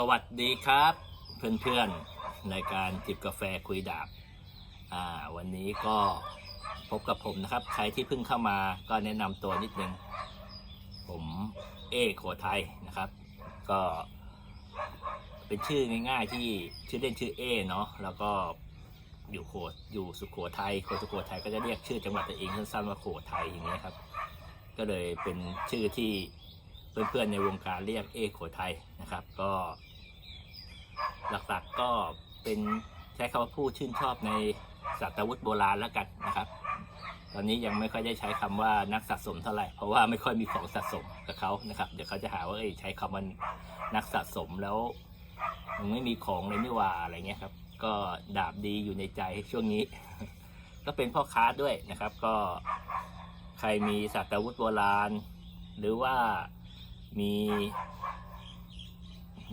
สวัสดีครับ เพื่อนๆรายการจิบกาแฟคุยดาบอ่าวันนี้ก็พบกับผมนะครับ ใครที่เพิ่งเข้ามาก็แนะนำตัวนิดนึง ผมเอโขไทยนะครับ ก็เป็นชื่อง่ายๆที่ชื่อเล่นชื่อเอเนาะแล้วก็อยู่โขอยู่สุโขทัยคนสุโขทัยก็จะเรียกชื่อจังหวัดตัวเองสั้นๆว่าโขทัยอย่างนี้ยครับ ก็เลยเป็นชื่อที่เพื่อนๆในวงการเรียกเอโขทัยนะครับ ก็ หลักๆก็เป็นใช้คำว่าผู้ชื่นชอบในสัตวุธโบราณแล้วกันนะครับ ตอนนี้ยังไม่ค่อยได้ใช้คำว่านักสะสมเท่าไหร่เพราะว่าไม่ค่อยมีของสะสมกับเขานะครับ เดี๋ยวเขาจะหาว่าเอ้ยใช้คำว่านักสะสมแล้วมึงไม่มีของเลยนี่ว่าอะไรเงี้ยครับ ก็ดาบดีอยู่ในใจช่วงนี้ ก็เป็นพ่อค้าด้วยนะครับ ก็ใครมีสัตวุธโบราณ หรือว่ามี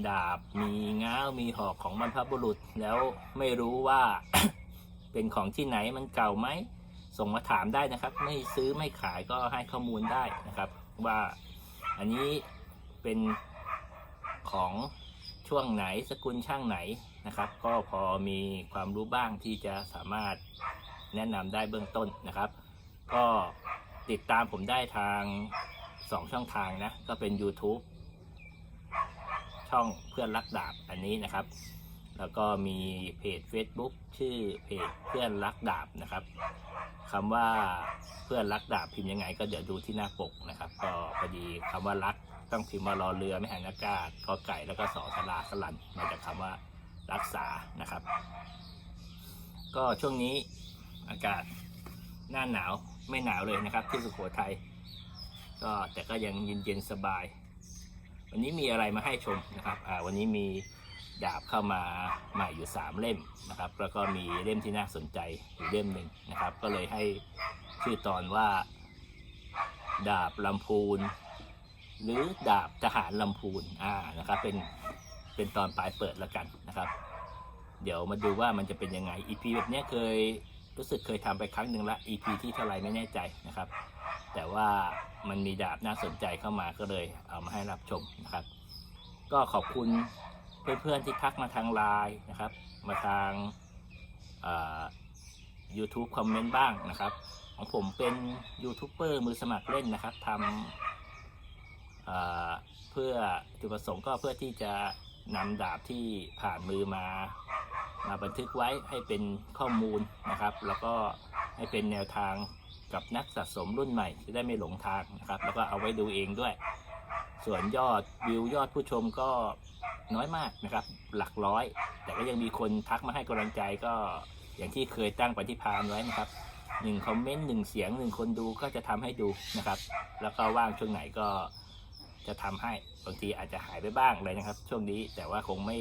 ดาบมีง้าวมีหอกของบรรพบุรุษ แล้วไม่รู้ว่า เป็นของที่ไหนมันเก่าไหมส่งมาถามได้นะครับ ไม่ซื้อไม่ขายก็ให้ข้อมูลได้นะครับ ว่าอันนี้เป็นของช่วงไหนสกุลช่างไหนนะครับ ก็พอมีความรู้บ้างที่จะสามารถแนะนำได้เบื้องต้นนะครับ ก็ติดตามผมได้ทาง 2 ช่องทางนะ ก็เป็น YouTube ช่องเพื่อนรักดาบอันนี้นะครับ แล้วก็มีเพจ Facebook ชื่อเพจเพื่อนรักดาบนะครับคำว่าเพื่อนรักดาบพิมพ์ยังไง ก็เดี๋ยวดูที่หน้าปกนะครับ ก็พอดีคำว่ารักต้องพิมพ์มารอเรือไม่หันอากาศกอไก่แล้วก็สอสลาสลันมาจากคำว่ารักษานะครับ ก็ช่วงนี้อากาศหน้าหนาวไม่หนาวเลยนะครับ ที่สุโขทัยก็แต่ก็ยังเย็นๆสบาย วันนี้มีอะไรมาให้ชมนะครับวันนี้มีดาบเข้ามาใหม่อยู่ 3 เล่มนะครับ แล้วก็มีเล่มที่น่าสนใจอยู่เล่มหนึ่งนะครับ ก็เลยให้ชื่อตอนว่า ดาบลำพูน หรือดาบทหารลำพูนอ่านะครับเป็นเป็นตอนปลายเปิดแล้วกันนะครับ เดี๋ยวมาดูว่ามันจะเป็นยังไง EP แบบนี้เคย รู้สึกเคยทำไปครั้งหนึ่งละ EP ที่เท่าไรไม่แน่ใจนะครับ แต่ว่ามันมีดาบน่าสนใจเข้ามาก็เลยเอามาให้รับชมนะครับ ก็ขอบคุณเพื่อนๆที่ทักมาทางไลน์นะครับ มาทางเอ่อ YouTube คอมเมนต์บ้างนะครับ ของผมเป็นยูทูบเบอร์มือสมัครเล่นนะครับทำเพื่อจุดประสงค์ก็เพื่อที่จะนำดาบที่ผ่านมือมา มาบันทึกไว้ให้เป็นข้อมูลนะครับ แล้วก็ให้เป็นแนวทางกับนักสะสมรุ่นใหม่จะได้ไม่หลงทางนะครับ แล้วก็เอาไว้ดูเองด้วย ส่วนยอดวิวยอดผู้ชมก็น้อยมากนะครับ หลักร้อย แต่ก็ยังมีคนทักมาให้กำลังใจก็อย่างที่เคยตั้งปฏิพานไว้นะครับหนึ่งคอมเมนต์หนึ่งเสียงหนึ่งคนดูก็จะทำให้ดูนะครับ แล้วก็ว่างช่วงไหนก็จะทำให้บางทีอาจจะหายไปบ้างเลยนะครับ ช่วงนี้แต่ว่าคงไม่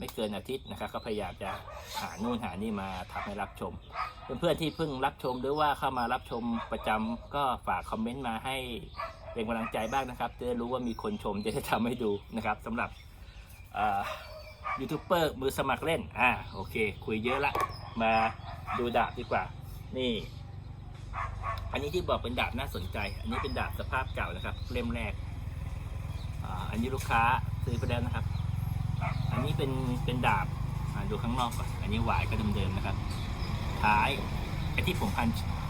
ไม่เกินอาทิตย์นะครับ ก็พยายามจะหานู่นหานี่มาทำให้รับชม เพื่อนๆที่เพิ่งรับชมหรือว่าเข้ามารับชมประจำก็ฝากคอมเมนต์มาให้เป็นกำลังใจบ้างนะครับจะรู้ว่ามีคนชมจะได้ทำให้ดูนะครับสำหรับยูทูบเบอร์มือสมัครเล่นอ่าโอเค คุยเยอะละ มาดูดาบดีกว่า นี่ อันนี้ที่บอกเป็นดาบน่าสนใจ อันนี้เป็นดาบสภาพเก่านะครับ เล่มแรกออันนี้ลูกค้าซื้อไปแล้วนะครับ อันนี้เป็นเป็นดาบดูข้างนอกก่อน อันนี้หวายก็เดิมๆนะครับ ท้ายไอ้ที่ผมพัน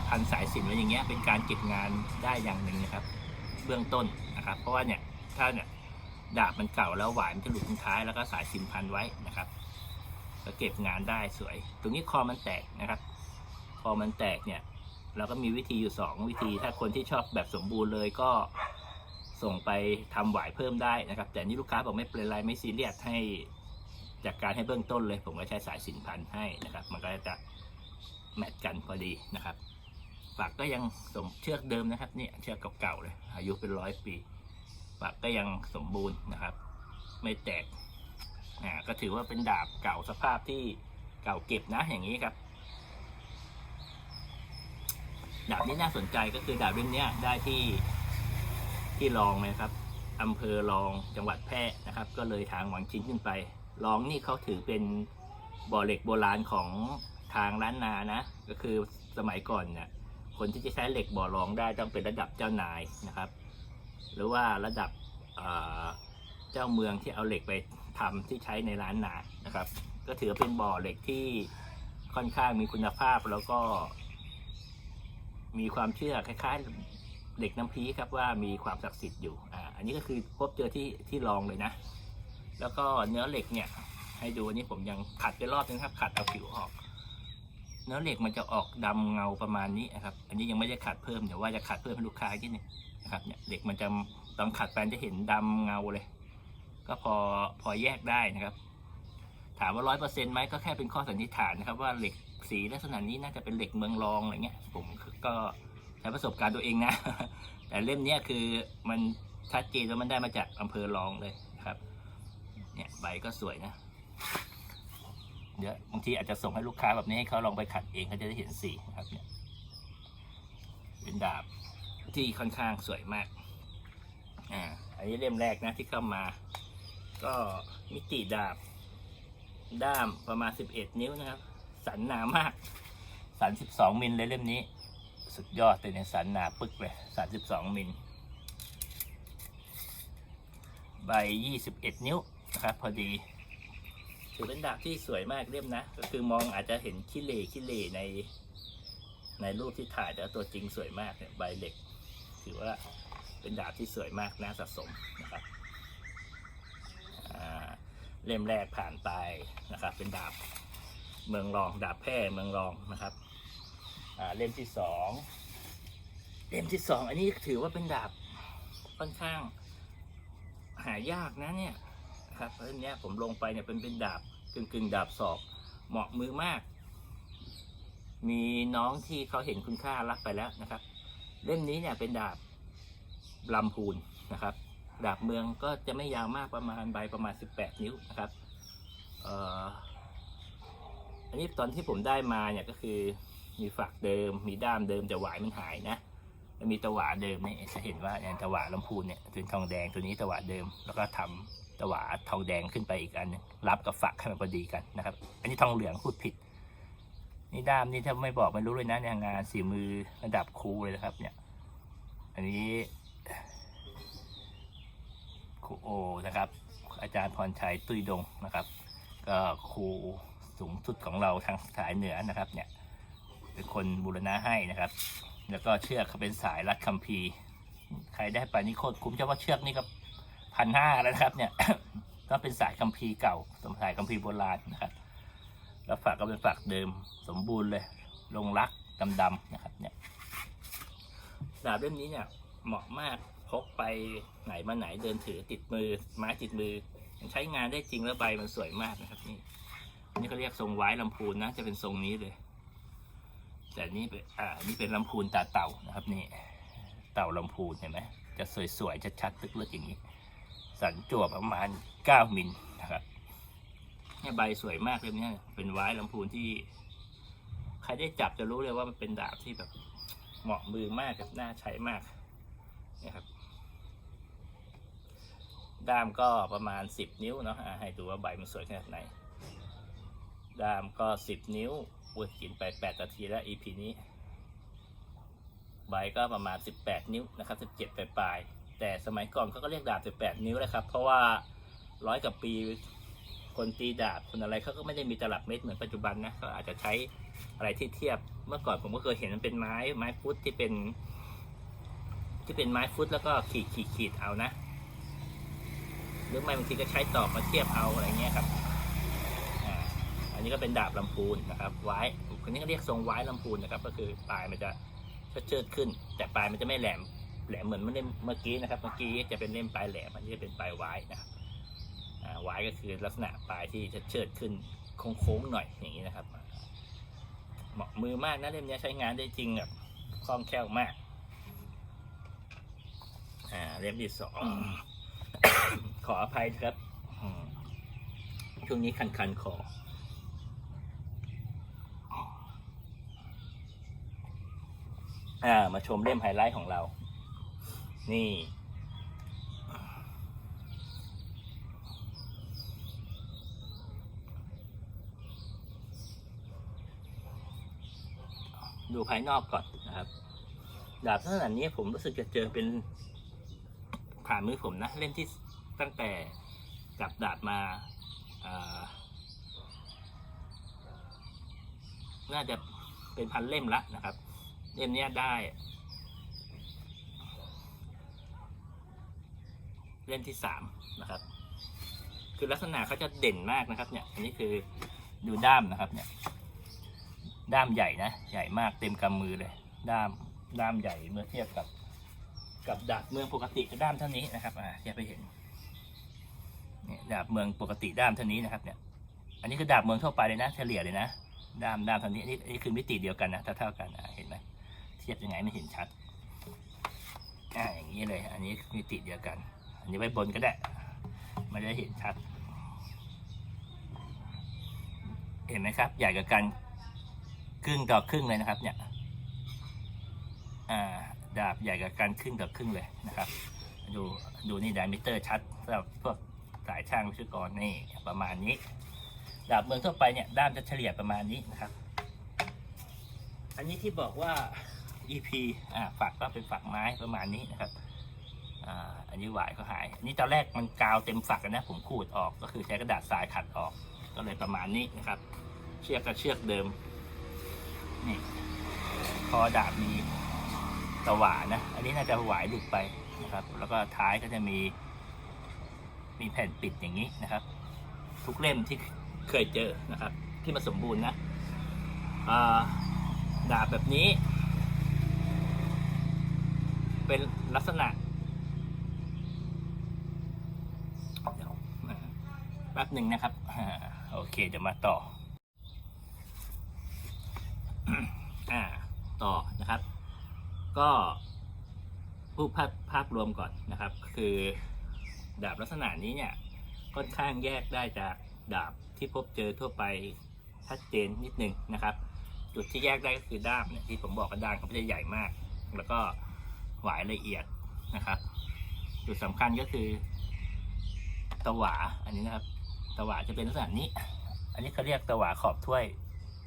พันสายสินไว้อย่างเงี้ย เป็นการเก็บงานได้อย่างหนึ่งนะครับ เบื้องต้นนะครับ เพราะว่าเนี่ยถ้าเนี่ยดาบมันเก่าแล้วหวายมันจะหลุดตรงท้ายแล้วก็สายสินพันไว้นะครับ ก็เก็บงานได้สวย ตรงนี้คอมันแตกนะครับ คอมันแตกเนี่ย เราก็มีวิธีอยู่สองวิธี ถ้าคนที่ชอบแบบสมบูรณ์เลยก็ส่งไปทำหวายเพิ่มได้นะครับ แต่นี่ลูกค้าบอกไม่เป็นไรไม่ซีเรียสให้ จากการให้เบื้องต้นเลย ผมก็ใช้สายสินพันให้นะครับ มันก็จะแมทกันพอดีนะครับปากก็ยังสมเชือกเดิมนะครับเนี่ยเชือกเก่าๆเลย อายุเป็นร้อยปีปากก็ยังสมบูรณ์นะครับ ไม่แตกอ่าก็ถือว่าเป็นดาบเก่าสภาพที่เก่าเก็บนะอย่างนี้ครับ ดาบนี้น่าสนใจก็คือดาบเล่มนี้ได้ที่ที่รองนะครับอำเภอรองจังหวัดแพร่นะครับ ก็เลยทางหวังชิ้นขึ้นไป ร้องนี่เขาถือเป็นบ่อเหล็กโบราณของทางล้านนานะ ก็คือสมัยก่อนเนี่ยคนที่จะใช้เหล็กบ่อร้องได้ต้องเป็นระดับเจ้านายนะครับ หรือว่าระดับเจ้าเมืองที่เอาเหล็กไปทำที่ใช้ในร้านนานะครับ ก็ถือเป็นบ่อเหล็กที่ค่อนข้างมีคุณภาพแล้วก็ มีความเชื่อคล้ายๆเหล็กน้ำพีครับว่ามีความศักดิ์สิทธิ์อยู่อ่าอันนี้ก็คือพบเจอที่ที่ลองเลยนะ แล้วก็เนื้อเหล็กเนี่ย ให้ดูอันนี้ผมยังขัดไปรอบนึงครับ ขัดเอาผิวออก เนื้อเหล็กมันจะออกดำเงาประมาณนี้นะครับ อันนี้ยังไม่ได้ขัดเพิ่มเดี๋ยวว่าจะขัดเพิ่มให้ลูกค้าที่นี่นะครับเนี่ยเหล็กมันจะตอนขัดไปจะเห็นดำเงาเลย ก็พอพอแยกได้นะครับ ถามว่าร้อยเปอร์เซ็นต์ไหมก็แค่เป็นข้อสันนิษฐานนะครับ ว่าเหล็กสีลักษณะนี้น่าจะเป็นเหล็กเมืองรองอะไรเงี้ย ผมก็ใช้ประสบการณ์ตัวเองนะ แต่เล่มเนี้ยคือมันชัดเจนว่ามันได้มาจากอำเภอรองเลย เนี่ยใบก็สวยนะ เดี๋ยวบางทีอาจจะส่งให้ลูกค้าแบบนี้ให้เขาลองไปขัดเองเขาจะได้เห็นสีนะครับเนี่ยเป็นดาบที่ค่อนข้างสวยมาก อ่า อันนี้เล่มแรกนะที่เข้ามา ก็มิติดาบ ด้ามประมาณ 11 นิ้วนะครับ สันหนามาก สัน 12 มิลเลยเล่มนี้ สุดยอดเลยเนี่ยสันหนาปึกเลยสัน 12 มิล ใบ 21 นิ้ว นะครับพอดี ถือเป็นดาบที่สวยมากเล่มนะ ก็คือมองอาจจะเห็นขี้เหร่ขี้เหร่ใน ในรูปที่ถ่ายแต่ตัวจริงสวยมากเนี่ยใบเหล็ก ถือว่าเป็นดาบที่สวยมากน่าสะสมนะครับเล่มแรกผ่านไปนะครับ เป็นดาบเมืองรองดาบแพร่เมืองรองนะครับเล่มที่สองเล่มที่สองอันนี้ถือว่าเป็นดาบค่อนข้างหายากนะเนี่ย นะครับเล่มเนี้ยผมลงไปเนี่ยเป็นเป็นดาบกึ่งกึ่งดาบศอกเหมาะมือมาก มีน้องที่เขาเห็นคุณค่ารับไปแล้วนะครับ เล่มนี้เนี่ยเป็นดาบลำพูนนะครับ ดาบเมืองก็จะไม่ยาวมากประมาณใบประมาณ 18 นิ้วนะครับเอ่ออันนี้ตอนที่ผมได้มาเนี่ยก็คือมีฝักเดิม มีด้ามเดิมแต่หวายมันหายนะมีตะหวาเดิมเนี่ยจะเห็นว่าเนี่ยตะหวาลำพูนเนี่ยเป็นทองแดงตัวนี้ตะหวาเดิมแล้วก็ทำ ตวาทองแดงขึ้นไปอีกอันนึงรับกับฝักให้มันพอดีกันนะครับ อันนี้ทองเหลืองพูดผิด นี่ด้ามนี่ถ้าไม่บอกไม่รู้เลยนะเนี่ยงานสีมือระดับครูเลยนะครับ เนี่ย อันนี้ครูโอนะครับ อาจารย์พรชัยตุ้ยดงนะครับ ก็ครูสูงสุดของเราทางสายเหนือนะครับ เนี่ย เป็นคนบูรณะให้นะครับ แล้วก็เชือกเขาเป็นสายรัดคัมภีร์ใครได้ไปนี่โคตรคุ้มเฉพาะเชือกนี่ก็ พันห้าแล้วนะครับ เนี่ย ก็เป็นสายคัมภีร์เก่าสายคัมภีร์โบราณนะครับแล้วฝักก็เป็นฝักเดิมสมบูรณ์เลย ลงรักดำๆนะครับ เนี่ยดาบเล่มนี้เนี่ย เหมาะมากพกไปไหนมาไหนเดินถือติดมือไม้ติดมือมันใช้งานได้จริงแล้วใบมันสวยมากนะครับนี่นี่เขาเรียกทรงไว้ลำพูนนะจะเป็นทรงนี้เลย แต่นี่เป็นอ่านี่เป็นลำพูนตาเต่านะครับนี่ เต่าลำพูนเห็นไหมจะสวยๆชัดๆลึกๆอย่างนี้ สันจั่วประมาณ 9 มิลนะครับเนี่ยใบสวยมากเลยเนี่ยเป็นไว้ลำพูนที่ ใครได้จับจะรู้เลยว่ามันเป็นดาบที่แบบเหมาะมือมากกับน่าใช้มากนี่ยครับ ด้ามก็ประมาณสิบนิ้วเนาะะให้ดูว่าใบมันสวยขนาดไหน ด้ามก็สิบนิ้วอุ้ยกินไปแปดนาทีแล้ว EP นี้ ใบก็ประมาณสิบแปดนิ้วนะครับสิบเจ็ดปลายๆ แต่สมัยก่อนเขาก็เรียกดาบสิบแปดนิ้วแหละครับ เพราะว่าร้อยกับปีคนตีดาบคนอะไรเขาก็ไม่ได้มีตลับเม็ดเหมือนปัจจุบันนะเขาอาจจะใช้อะไรที่เทียบเมื่อก่อนผมก็เคยเห็นมันเป็นไม้ไม้ฟุตที่เป็น ที่เป็นไม้ฟุตแล้วก็ขีดขีดขีดเอานะหรือไม่บางทีก็ใช้ตอกมาเทียบเอาอะไรเงี้ยครับอันนี้ก็เป็นดาบลำพูนนะครับไว้คนนี้ก็เรียกทรงไว้ลำพูนนะครับ ก็คือปลายมันจะเชิดขึ้น แต่ปลายมันจะไม่แหลม แหลมเหมือนเมื่อเมื่อกี้นะครับ เมื่อกี้จะเป็นเล่มปลายแหลมอันนี้จะเป็นปลายไว้นะครับอ่าไว้ก็คือลักษณะปลายที่จะเชิดขึ้นโค้งๆหน่อยอย่างนี้นะครับเหมาะมือมากนะเล่มนี้ใช้งานได้จริงแบบคล่องแคล่วมากอ่าเล่มที่สองขออภัยครับช่วงนี้คันๆคออ่ามาชมเล่มไฮไลท์ของเรา นี่ ดูภายนอกก่อนนะครับ ดาบลักษณะนี้ผมรู้สึกจะเจอเป็นผ่านมือผมนะ เล่มที่ตั้งแต่กลับดาบมาาน่าจะเป็นพันเล่มละนะครับ เล่มนี้ได้ เล่มที่สามนะครับ คือลักษณะเขาจะเด่นมากนะครับ เนี่ย อันนี้คือดูด้ามนะครับ เนี่ย ด้ามใหญ่นะ ใหญ่มากเต็มกำมือเลย ด้ามด้ามใหญ่เมื่อเทียบกับ กับดาบเมืองปกติก็ด้ามเท่านี้นะครับ อ่าจะไปเห็นเนี่ยดาบเมืองปกติด้ามเท่านี้นะครับ เนี่ย อันนี้คือดาบเมืองทั่วไปเลยนะเฉลี่ยเลยนะด้ามด้ามเท่านี้อันนี้อันนี้คือมิติเดียวกันนะเท่าเท่ากันอ่าเห็นไหมเทียบยังไงไม่เห็นชัดอ่าอย่างนี้เลย อันนี้มิติเดียวกันอั นี้ไว้บนก็ได้ไมันจะเห็นชัด เห็นไหมครับ ใหญ่กับกันครึ่งต่อครึ่งเลยนะครับ เนี่ยดาบใหญ่กับกันครึ่งต่อครึ่งเลยนะครับ ดูดูนี่ไดมิเตอร์ชัดสำหรับพวกสายช่างวิศวกรนี่ประมาณนี้ ดาบเมืองทั่วไปเนี่ยด้ามจะเฉลี่ยประมาณนี้นะครับ อันนี้ที่บอกว่า EP อ่าฝักก็เป็นฝักไม้ประมาณนี้นะครับ อ่าอันนี้หวายก็หายนนี้ตอนแรกมันกาวเต็มฝักนะผมขูดออกก็คือใช้กระดาษทรายขัดออก ก็เลยประมาณนี้นะครับ เชือกกับเชือกเดิมนี่พอดาบมีตะหวานะ อันนี้น่าจะหวายหลุดไปนะครับ แล้วก็ท้ายก็จะมี มีแผ่นปิดอย่างนี้นะครับ ทุกเล่มที่เคยเจอนะครับ ที่มาสมบูรณ์นะดาบแบบนี้ เป็นลักษณะเดี๋ยวอ่าแป๊บหนึ่งนะครับโอเคเดี๋ยวมาต่ออ่าต่อนะครับ ก็ผู้ภาพภาพรวมก่อนนะครับ คือดาบลักษณะนี้เนี่ยค่อนข้างแยกได้จากดาบที่พบเจอทั่วไปชัดเจนนิดนึงนะครับ จุดที่แยกได้ก็คือด้ามเนี่ยที่ผมบอกว่าด้ามเขาจะใหญ่มาก แล้วก็หวายละเอียดนะครับ จุดสำคัญก็คือตะหวาอันนี้นะครับ ตะหวาจะเป็นลักษณะนี้ อันนี้เขาเรียกตะหวาขอบถ้วย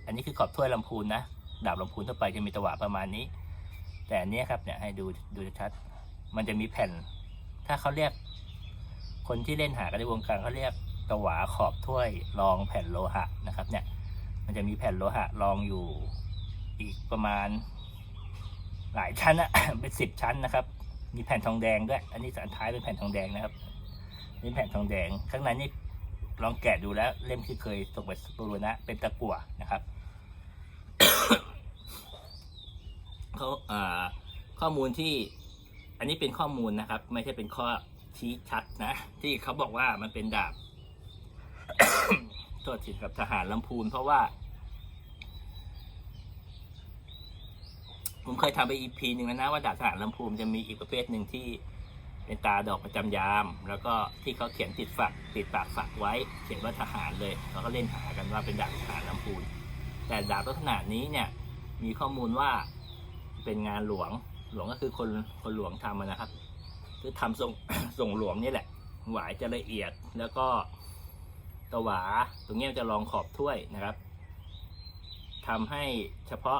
อันนี้คือขอบถ้วยลำพูนนะ ดาบลำพูนทั่วไปจะมีตะหวาประมาณนี้ แต่อันนี้ครับเนี่ยให้ดูดูชัด มันจะมีแผ่น ถ้าเขาเรียก คนที่เล่นหากันในวงการเขาเรียกตะหวาขอบถ้วยรองแผ่นโลหะนะครับ เนี่ย มันจะมีแผ่นโลหะรองอยู่อีกประมาณ หลายชั้นอะเป็นสิบชั้นนะครับ มีแผ่นทองแดงด้วย อันนี้สันท้ายเป็นแผ่นทองแดงนะครับ นี่แผ่นทองแดง ข้างในนี่ ลองแกะดูแล้วเล่มที่เคยส่งไปบูรณะเป็นตะกั่วนะครับเขาอ่าข้อมูลที่อันนี้เป็นข้อมูลนะครับ ไม่ใช่เป็นข้อชี้ชัดนะ ที่เขาบอกว่ามันเป็นดาบโทษทีครับทหารลำพูนเพราะว่า ผมเคยทำไปอีพีหนึ่งแล้วนะว่าดาบทหารลำพูนจะมีอีกประเภทหนึ่งที่ เป็นตาดอกประจำยาม แล้วก็ที่เขาเขียนติดฝักติดปากฝักไว้ เขียนว่าทหารเลยแล้วก็เล่นหากันว่าเป็นดาบทหารลำพูน แต่ดาบลักษณะนี้เนี่ยมีข้อมูลว่าเป็นงานหลวงหลวงก็คือคนคนหลวงทำอะนะครับ คือทำส่งส่งหลวงนี่แหละ หวายจะละเอียดแล้วก็ตวาตรงเนี้ยจะรองขอบถ้วยนะครับทำให้เฉพาะ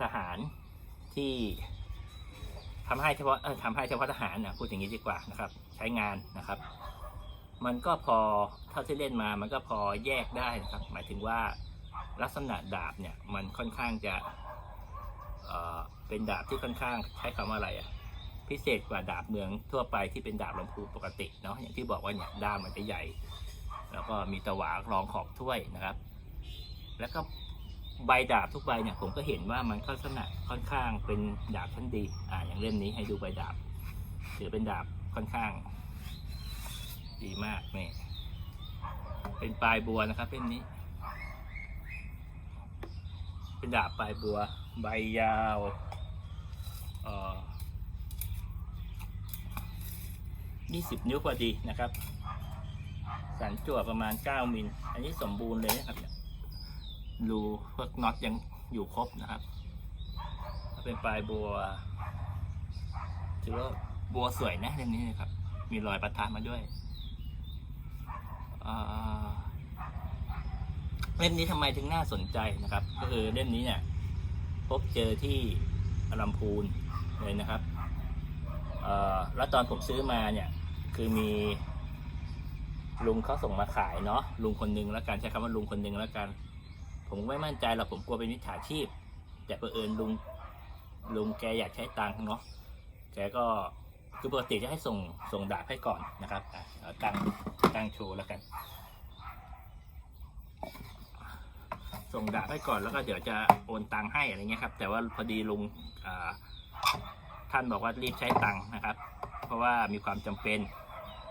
ทหารที่ ทำให้เฉพาะเออทำให้เฉพาะทหารนะพูดอย่างนี้ดีกว่านะครับ ใช้งานนะครับ มันก็พอเท่าที่เล่นมา มันก็พอแยกได้นะครับ หมายถึงว่าลักษณะดาบเนี่ยมันค่อนข้างจะเอ่อเป็นดาบที่ค่อนข้างใช้คำว่าอะไรอะพิเศษกว่าดาบเมืองทั่วไปที่เป็นดาบลำพูปกติเนาะอย่างที่บอกว่าเนี่ยด้ามมันจะใหญ่ แล้วก็มีตะหวารองขอบถ้วยนะครับ แล้วก็ ใบดาบทุกใบเนี่ยผมก็เห็นว่ามันลักษณะค่อนข้างเป็นดาบชั้นดี อ่าอย่างเล่มนี้ให้ดูใบดาบถือเป็นดาบค่อนข้าง ดีมากนี่เป็นปลายบัวนะครับเล่มนี้ เป็นดาบปลายบัว ใบยาวเอ่อ20นิ้วพอดีนะครับ สันจั่วประมาณ 9 มิล อันนี้สมบูรณ์เลยนะครับ รูพวกน็อตยังอยู่ครบนะครับ เป็นปลายบัวถือว่าบัวสวยนะเล่มนี้นะครับ มีรอยประทานมาด้วยเล่มนี้ทำไมถึงน่าสนใจนะครับ ก็คือเล่มนี้เนี่ย พบเจอที่ลำพูนเลยนะครับแล้วตอนผมซื้อมาเนี่ย คือมีลุงเขาส่งมาขายเนาะลุงคนหนึงแล้วกันใช้คำว่าลุงคนหนึงแล้วกัน ผมไม่มั่นใจหรอกผมกลัวเป็นมิจฉาชีพ แต่เผอิญลุงลุงแกอยากใช้ตังค์เนาะแกก็คือปกติจะให้ส่งส่งดาบให้ก่อนนะครับเอาตั้งตังโชว์แล้วกัน ส่งดาบให้ก่อนแล้วก็เดี๋ยวจะโอนตังค์ให้อะไรเงี้ยครับ แต่ว่าพอดีลุงท่านบอกว่ารีบใช้ตังค์นะครับ เพราะว่ามีความจำเป็น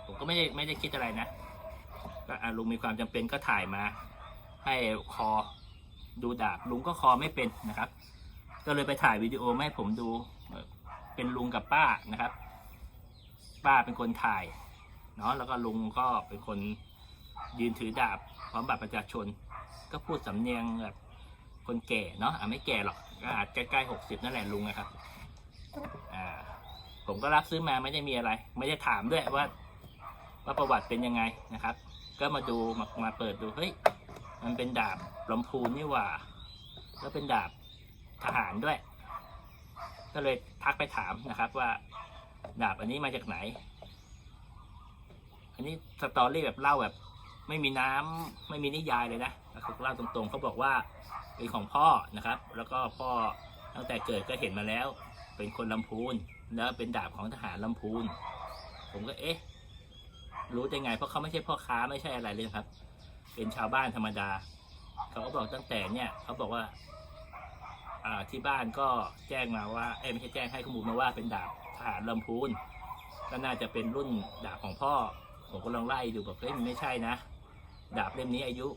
ผมก็ไม่ได้ไม่ได้คิดอะไรนะก็ลุงมีความจำเป็นก็ถ่ายมาให้คอ ดูดาบลุงก็คอไม่เป็นนะครับ ก็เลยไปถ่ายวิดีโอมาให้ผมดูเอ่อเป็นลุงกับป้านะครับ ป้าเป็นคนถ่ายเนาะแล้วก็ลุงก็เป็นคนยืนถือดาบพร้อมบัตรประชาชน ก็พูดสำเนียงแบบคนแก่เนาะอะไม่แก่หรอกก็อาจใกล้ๆหกสิบนั่นแหละลุงนะครับอ่าผมก็รับซื้อมาไม่ได้มีอะไร ไม่ได้ถามด้วยว่า ว่าประวัติเป็นยังไงนะครับ ก็มาดูมามาเปิดดูเฮ้ย มันเป็นดาบลำพูนนี่หว่า แล้วเป็นดาบทหารด้วย ก็เลยทักไปถามนะครับว่า ดาบอันนี้มาจากไหน อันนี้สตอรี่แบบเล่าแบบ ไม่มีน้ำไม่มีนิยายเลยนะเขาเล่าตรงๆเขาบอกว่าเป็นของพ่อนะครับ แล้วก็พ่อตั้งแต่เกิดก็เห็นมาแล้ว เป็นคนลำพูนแล้วเป็นดาบของทหารลำพูน ผมก็เอ๊ะ รู้ได้ไงเพราะเขาไม่ใช่พ่อค้าไม่ใช่อะไรเลยครับ เป็นชาวบ้านธรรมดา เขาก็บอกตั้งแต่เนี่ยเขาบอกว่าอ่าที่บ้านก็แจ้งมาว่าเอ้ไม่ใช่แจ้งให้ข้อมูลมาว่าเป็นดาบทหารลำพูนก็น่าจะเป็นรุ่นดาบของพ่อ ผมก็ลองไล่ดูบอกเฮ้ยมันไม่ใช่นะ ดาบเล่มนี้อายุ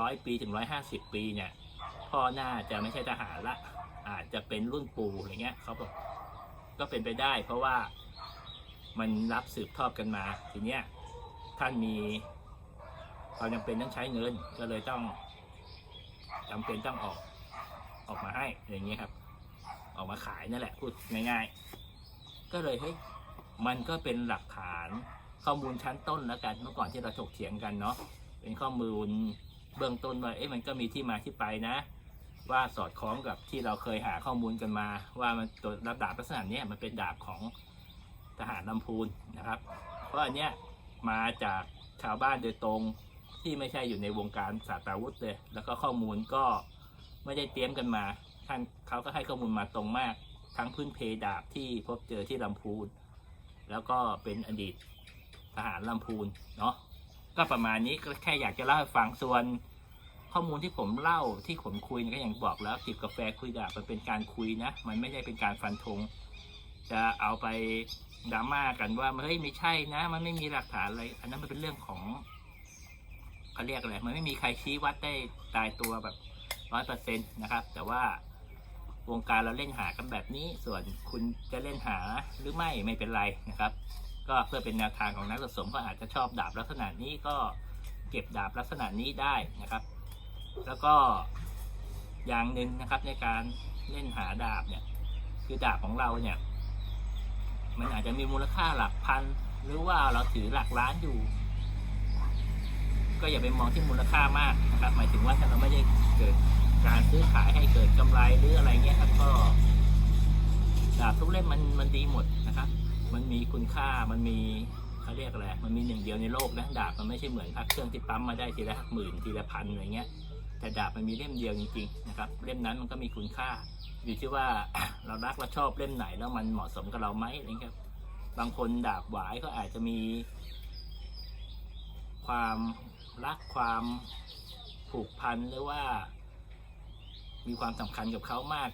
ร้อยปีถึงร้อยห้าสิบปีเนี่ย พ่อน่าจะไม่ใช่ทหารละ อาจจะเป็นรุ่นปู่อะไรเงี้ยเขาบอกก็เป็นไปได้ เพราะว่ามันรับสืบทอดกันมาทีเนี้ยท่านมี ความจำเป็นต้องใช้เงินก็เลยต้องจำเป็นต้องออกออกมาให้อย่างเงี้ยครับ ออกมาขายนั่นแหละพูดง่ายๆ ก็เลยเฮ้ยมันก็เป็นหลักฐานข้อมูลชั้นต้นแล้วกันเมื่อก่อนที่เราถกเถียงกันเนาะเป็นข้อมูลเบื้องต้นว่าเอ๊ะมันก็มีที่มาที่ไปนะ ว่าสอดคล้องกับที่เราเคยหาข้อมูลกันมา ว่ามันตัวรับดาบลักษณะเนี้ยมันเป็นดาบของทหารลำพูนนะครับ เพราะอันเนี้ยมาจากชาวบ้านโดยตรง ที่ไม่ใช่อยู่ในวงการศาสตราวุธเลย แล้วก็ข้อมูลก็ไม่ได้เตรียมกันมา ท่านเขาก็ให้ข้อมูลมาตรงมาก ทั้งพื้นเพดาบที่พบเจอที่ลำพูน แล้วก็เป็นอดีตทหารลำพูนเนาะ ก็ประมาณนี้ก็แค่อยากจะเล่าให้ฟังส่วนข้อมูลที่ผมเล่าที่ผมคุยก็อย่างบอกแล้วจิบกาแฟคุยดาบมันเป็นการคุยนะ มันไม่ได้เป็นการฟันธงจะเอาไปดราม่ากันว่าเฮ้ยไม่ใช่นะ มันไม่มีหลักฐานอะไร อันนั้นมันเป็นเรื่องของ เขาเรียกอะไรมันไม่มีใครชี้วัดได้ตายตัวแบบร้อยเปอร์เซ็นต์นะครับ แต่ว่าวงการเราเล่นหากันแบบนี้ ส่วนคุณจะเล่นหาหรือไม่ไม่เป็นไรนะครับ ก็เพื่อเป็นแนวทางของนักสะสมก็อาจจะชอบดาบลักษณะนี้ก็เก็บดาบลักษณะนี้ได้นะครับ แล้วก็อย่างหนึ่งนะครับในการเล่นหาดาบเนี่ยคือดาบของเราเนี่ยมันอาจจะมีมูลค่าหลักพัน หรือว่าเราถือหลักล้านอยู่ ก็อย่าไปมองที่มูลค่ามากนะครับ หมายถึงว่าถ้าเราไม่ได้เกิดการซื้อขายให้เกิดกำไรหรืออะไรเงี้ยครับก็ดาบทุกเล่มมันมันดีหมดนะครับ มันมีคุณค่ามันมีเขาเรียกอะไรมันมีหนึ่งเดียวในโลกนะดาบมันไม่ใช่เหมือนพระเครื่องที่ปั๊มมาได้ทีละหมื่นทีละพันอะไรเงี้ยแต่ดาบมันมีเล่มเดียวจริงๆนะครับเล่มนั้นมันก็มีคุณค่า อยู่ที่ว่าเรารักเราชอบเล่มไหนแล้วมันเหมาะสมกับเราไหมอะไรเงี้ยครับ บางคนดาบหวายก็อาจจะมีความ รักความผูกพันหรือว่า มีความสำคัญกับเขามาก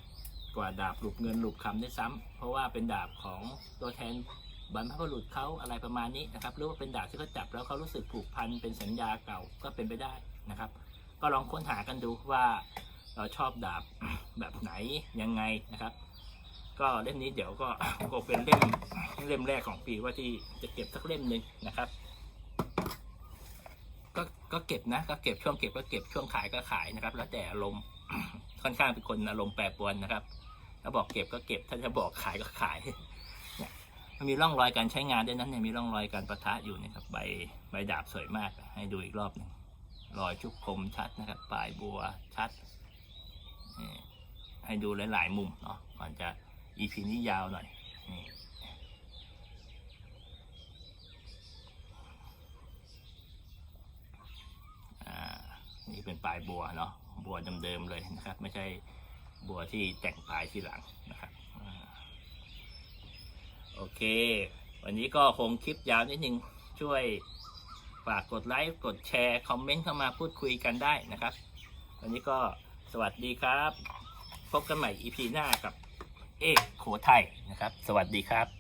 กว่าดาบหลุบเงินหลุบคำได้วยซ้ำเพราะว่าเป็นดาบของตัวแทนบรรพบุรุษเขาอะไรประมาณนี้นะครับ หรือว่าเป็นดาบที่เขาจับแล้วเขารู้สึกผูกพันเป็นสัญญาเก่าก็เป็นไปได้นะครับ ก็ลองค้นหากันดูว่าเราชอบดาบแบบไหนยังไงนะครับ ก็เล่มนี้เดี๋ยวก็ก็เป็นเล่มเล่มแรกของปีว่าที่จะเก็บสักเล่มหนึ่งนะครับ ก็เก็บนะก็เก็บช่วงเก็บก็เก็บช่วงขายก็ขายนะครับ แล้วแต่อารมณ์ค่อนข้างเป็นคนอารมณ์แปรปรวนนะครับ ถ้าบอกเก็บก็เก็บ ถ้าจะบอกขายก็ขายเนี่ยมันมีร่องรอยการใช้งานด้วยนั้นเนี่ยมีร่องรอยการประทะอยู่นะครับใบใบดาบสวยมาก ให้ดูอีกรอบหนึ่งรอยชุกคมชัดนะครับปลายบัวชัดให้ดูหลาย ๆ มุมเนาะก่อนจะ EP นี้ยาวหน่อยนี่ นี่เป็นปลายบัวเนาะบัวเดิมๆเลยนะครับ ไม่ใช่บัวที่แต่งปลายที่หลังนะครับโอเค วันนี้ก็คงคลิปยาวนิดนึงช่วยฝากกดไลค์กดแชร์ คอมเมนต์เข้ามาพูดคุยกันได้นะครับ วันนี้ก็สวัสดีครับ พบกันใหม่ EP หน้ากับเอกโขไทยนะครับ สวัสดีครับ